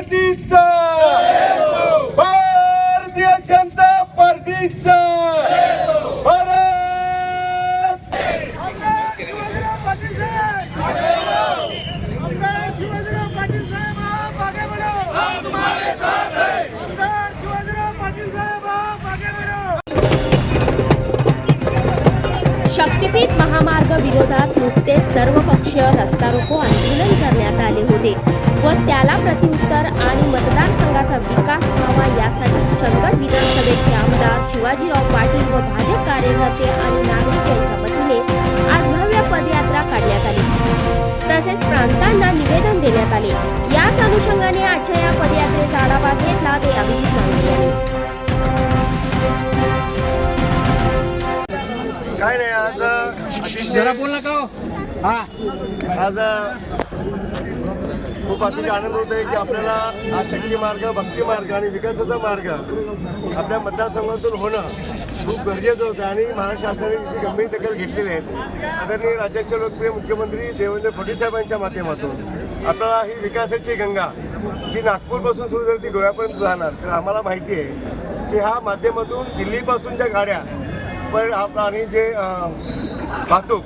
पार्टीचा. भारतीय जनता पार्टीचा. शक्तीपीठ महामार्ग विरोधात नुकतेच सर्वपक्षीय रस्ता रोको आंदोलन करण्यात आले होते व त्याला प्रत्युत्तर आणि मतदारसंघाचा विकास व्हावा यासाठी चंदगड विधानसभेचे आमदार शिवाजीराव पाटील व भाजप कार्यकर्ते आणि नागरिक यांच्या वतीने आज भव्य पदयात्रा काढण्यात आली. तसेच प्रांतांना निवेदन देण्यात आले. याच अनुषंगाने आजच्या या पदयात्रेचा आढावा घेतला ते अभिजित लांडे यांनी. काय नाही आज जरा बोल नका हो. हा? आज खूप अतिशय आनंद होत आहे की आपल्याला हा शक्ती मार्ग भक्ती मार्ग आणि विकासाचा मार्ग आपल्या मतदारसंघातून होणं खूप गरजेचं होतं आणि महाराष्ट्र शासनाने याची गंभीर दखल घेतलेली आहे. आदरणीय राज्याचे लोकप्रिय मुख्यमंत्री देवेंद्र फडणवीस साहेबांच्या माध्यमातून आपल्याला ही विकासाची गंगा जी नागपूरपासून सुरू झाली ती गोव्यापर्यंत जाणार तर आम्हाला माहिती आहे की ह्या माध्यमातून दिल्लीपासूनच्या गाड्या पण आप आणि जे वाहतूक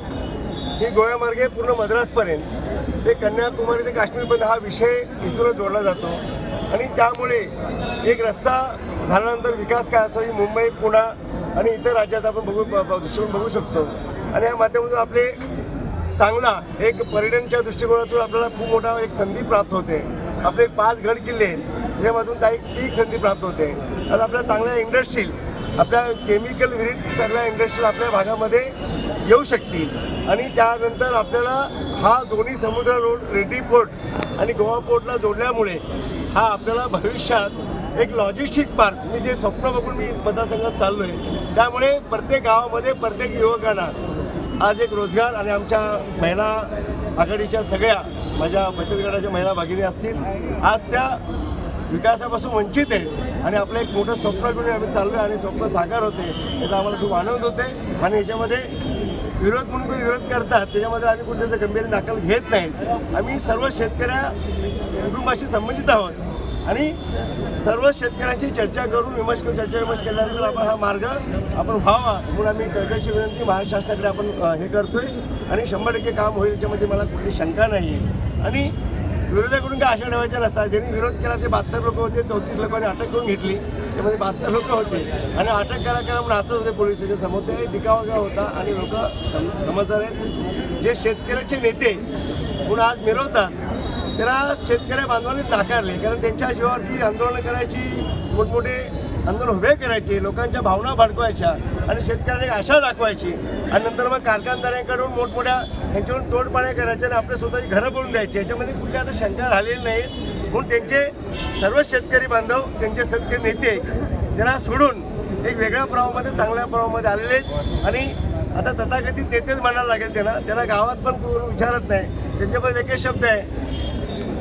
ही गोव्यामार्गे पूर्ण मद्रासपर्यंत ते कन्याकुमारी ते काश्मीरपर्यंत हा विषय इथूनच जोडला जातो. आणि त्यामुळे एक रस्ता झाल्यानंतर विकास काय असतो ही मुंबई पुणा आणि इतर राज्यात आपण बघू दृष्टिकोन बघू शकतो. आणि या माध्यमातून आपले चांगला एक पर्यटनच्या दृष्टिकोनातून आपल्याला खूप मोठा एक संधी प्राप्त होते. आपले पाच गड किल्ले आहेत त्याच्यामधून काही ती एक संधी प्राप्त होते. आज आपल्या चांगल्या इंडस्ट्रील आपल्या केमिकल विरहित सगळ्या इंडस्ट्रीज आपल्या भागामध्ये येऊ शकतील. आणि त्यानंतर आपल्याला हा दोन्ही समुद्र रोड रेड्डी पोर्ट आणि गोवा पोर्टला जोडल्यामुळे हा आपल्याला भविष्यात एक लॉजिस्टिक पार्क मी जे स्वप्न बघून मी मतदारसंघात चाललो आहे त्यामुळे प्रत्येक गावामध्ये प्रत्येक युवकांना आज एक रोजगार आणि आमच्या महिला आघाडीच्या सगळ्या माझ्या बचत गटाच्या महिला भागिनी असतील आज त्या विकासापासून वंचित आहेत. आणि आपलं एक मोठं स्वप्न घेऊन आम्ही चाललो आणि स्वप्न साकार होते. याचा आम्हाला खूप आनंद होते आणि याच्यामध्ये विरोध म्हणून कोणी विरोध करतात त्याच्यामध्ये आम्ही कुठे गंभीर दाखल घेत नाही. आम्ही सर्व शेतकऱ्या कुटुंबाशी संबंधित आहोत. आणि सर्व शेतकऱ्यांची चर्चा करून विमर्श करून चर्चा विमर्श केल्यानंतर आपण हा मार्ग आपण व्हावा म्हणून आम्ही कळकळची विनंती महाराष्ट्र शासनाकडे आपण हे करतोय. आणि शंभर टक्के काम होईल याच्यामध्ये मला कुठली शंका नाही आहे आणि विरोधाकडून काय आशा ठेवायच्या नसतात. ज्यांनी विरोध केला ते बहात्तर लोक होते चौतीस लोकांनी अटक करून घेतली. त्यामध्ये बहात्तर लोक होते. आणि अटक करा करा म्हणून असंच होते पोलिसांच्या समोर. त्यावेळी दिकावा होता आणि लोक सम समजदार आहेत. जे शेतकऱ्याचे नेते म्हणून आज मिरवतात त्याला शेतकऱ्या बांधवांनी नाकारले. कारण त्यांच्या जीवावरती आंदोलनं करायची मोठमोठे आंदोलन उभे करायचे लोकांच्या भावना भडकवायच्या आणि शेतकऱ्यांना एक आशा दाखवायची. आणि नंतर मग कारखानदारांकडून मोठमोठ्या यांच्यावर तोडपाण्या करायच्या आणि आपल्या स्वतःची घरं बनवून द्यायची. याच्यामध्ये कुठल्या आता शंका झालेली नाहीत. म्हणून त्यांचे सर्व शेतकरी बांधव त्यांचे शेतकरी नेते त्यांना सोडून एक वेगळ्या प्रवाहामध्ये चांगल्या प्रवाहामध्ये आलेले आहेत. आणि आता तथाकथित नेतेच म्हणायला लागेल त्यांना. त्यांना गावात पण कोण विचारत नाही. त्यांच्यामध्ये एकच शब्द आहे.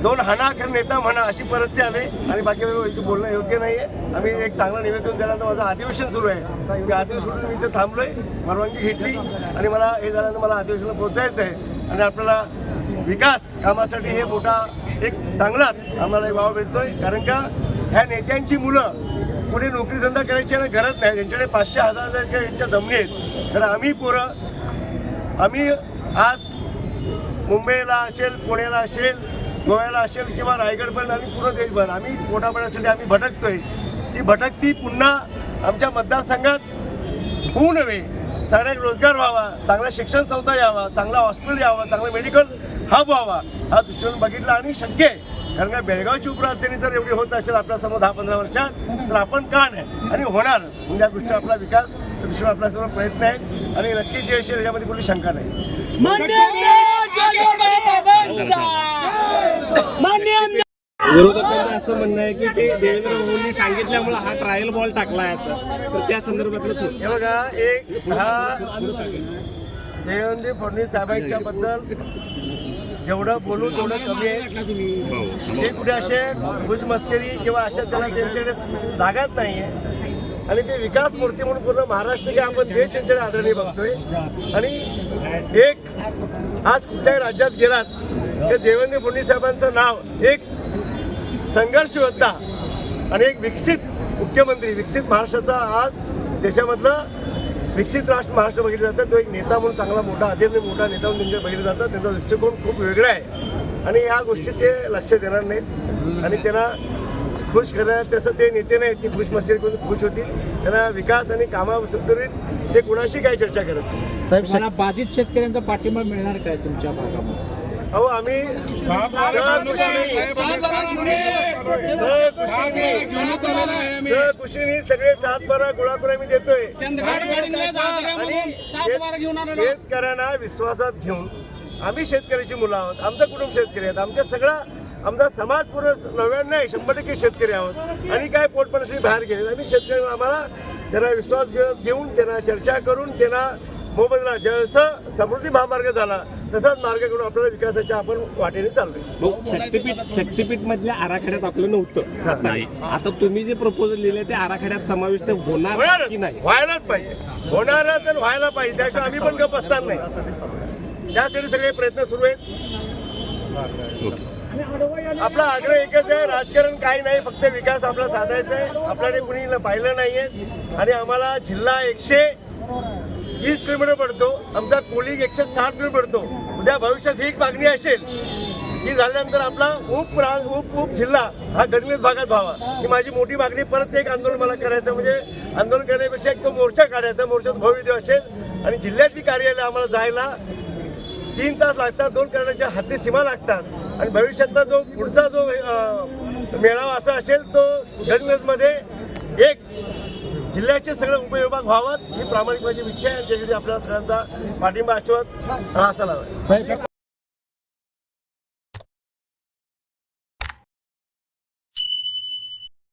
दोन हाणाखर नेता म्हणा अशी परिस्थिती आली आणि बाकी इथं बोलणं योग्य नाही आहे आम्ही एक चांगलं निवेदन दिल्यानंतर माझं अधिवेशन सुरू आहे. मी अधिवेशन मी इथं थांबलोय. परवानगी घेतली. आणि मला हे झाल्यानंतर मला अधिवेशनाला पोहोचायचं आहे. आणि आपल्याला विकास कामासाठी हे मोठा एक चांगलाच आम्हाला एक वाव भेटतोय कारण का ह्या नेत्यांची मुलं कुठे नोकरी धंदा करायची ना गरज नाही. त्यांच्याकडे पाचशे हजार हजार यांच्या जमिनी आहेत. तर आम्ही पोरं आम्ही आज मुंबईला असेल पुण्याला असेल गोव्याला असेल किंवा रायगडपर्यंत आम्ही पूर्ण देशभर आम्ही पोटापाण्यासाठी आम्ही भटकतोय ती भटकती पुन्हा आमच्या मतदारसंघात होऊ नये सगळ्यात रोजगार व्हावा चांगला शिक्षण संस्था यावा चांगला हॉस्पिटल यावा चांगला मेडिकल हब व्हावा हा दृष्टिकोन बघितला आणि शक्य आहे कारण का बेळगावची उपराजधानी जर एवढी होत असेल आपल्यासमोर दहा पंधरा वर्षात तर आपण का नाही आणि होणार म्हणजे या दृष्टीने आपला विकास त्या दृष्टीने आपल्यासमोर प्रयत्न आहे आणि नक्की जे असेल याच्यामध्ये कुठली शंका नाही विरोधकांचं असं म्हणणं आहे की ते देवेंद्र फडणवीसांनी सांगितल्यामुळे हा ट्रायल बॉल टाकलाय असं. तर त्या संदर्भातलं हे बघा एक हा देवेंद्र फडणवीस साहेबांच्या बद्दल जेवढं बोलू तेवढं कमी आहे. ते कुठे असे भुजमस्करी किंवा अशा त्याला त्यांच्याकडे जागाच नाही आहे आणि ते विकास मूर्ती म्हणून पूर्ण महाराष्ट्र की आपण देश त्यांच्याकडे आदरणीय बघतोय. आणि एक आज कुठल्याही राज्यात गेलात तर देवेंद्र फडणवीस साहेबांचं नाव एक संघर्ष योद्धा आणि एक विकसित मुख्यमंत्री विकसित महाराष्ट्राचा आज देशामधलं विकसित राष्ट्र महाराष्ट्र बघितलं जातं. तो एक नेता म्हणून चांगला मोठा आदरणीय मोठा नेता म्हणून त्यांच्या बघितलं जातं. त्यांचा दृष्टिकोन खूप वेगळा आहे. आणि या गोष्टी ते लक्ष देणार नाहीत. आणि त्यांना खुश करण्यात तसं ते नेते नाहीत की खुश मस्ती करून खुश होतील. त्यांना विकास आणि कामासंदर्भित ते कुणाशी काही चर्चा करत नाही. साहेब मला बाधित शेतकऱ्यांचा पाठिंबा मिळणार काय तुमच्या भागामध्ये? अहो आम्ही कुशीनी सगळे सात बारा गोळा करून आम्ही देतोय शेतकऱ्यांना विश्वासात घेऊन आम्ही शेतकऱ्याची मुलं आहोत. आमचं कुटुंब शेतकरी आहेत. आमच्या सगळा आमचा समाज पूर्ण नव्याण्णव शंभर टक्के शेतकरी आहोत. आणि काय पोटपणशी बाहेर गेले आम्ही शेतकरी आम्हाला त्यांना विश्वास घे- देऊन त्यांना चर्चा करून त्यांना मोबदला जसं समृद्धी महामार्ग झाला तसाच मार्ग करून आपल्याला विकासाच्या आपण वाटेने चाललोय. मग शक्तीपीठ शक्तीपीठ मधल्या आराखड्यात आपलं नव्हतं. हा. आता तुम्ही जे प्रपोजल लिहिले ते आराखड्यात समाविष्ट होणार की नाही? व्हायलाच पाहिजे. होणारच आणि व्हायला पाहिजे. त्याशिवाय आम्ही पण गप असणार नाही. त्यासाठी सगळे प्रयत्न सुरू आहेत. आपला आग्रह एकच आहे राजकारण काही नाही फक्त विकास आपला साधायचा आहे. आपल्याने कुणी पाहिलं नाहीये. आणि आम्हाला जिल्हा एकशे वीस किलोमीटर पडतो आमचा कोलिंग एकशे साठ किलोमीटर पडतो. उद्या भविष्यात ही एक मागणी असेल ही झाल्यानंतर आपला उप उप उप जिल्हा हा गडलित भागात व्हावा. ही माझी मोठी मागणी परत एक आंदोलन मला करायचं म्हणजे आंदोलन करण्यापेक्षा एक तो मोर्चा काढायचा मोर्चात भव्य असेल. आणि जिल्ह्यातली कार्यालय आम्हाला जायला तीन तास लागतात दोन करण्याच्या हद्दी सीमा लागतात. आणि भविष्यातला जो पुढचा जो मेळावा असा असेल तो गडगजमध्ये एक जिल्ह्याचे सगळे उपविभाग व्हावात ही प्रामाणिक माझी इच्छा आहे आणि आपल्याला सगळ्यांचा पाठिंबा आशीर्वाद असायला हवा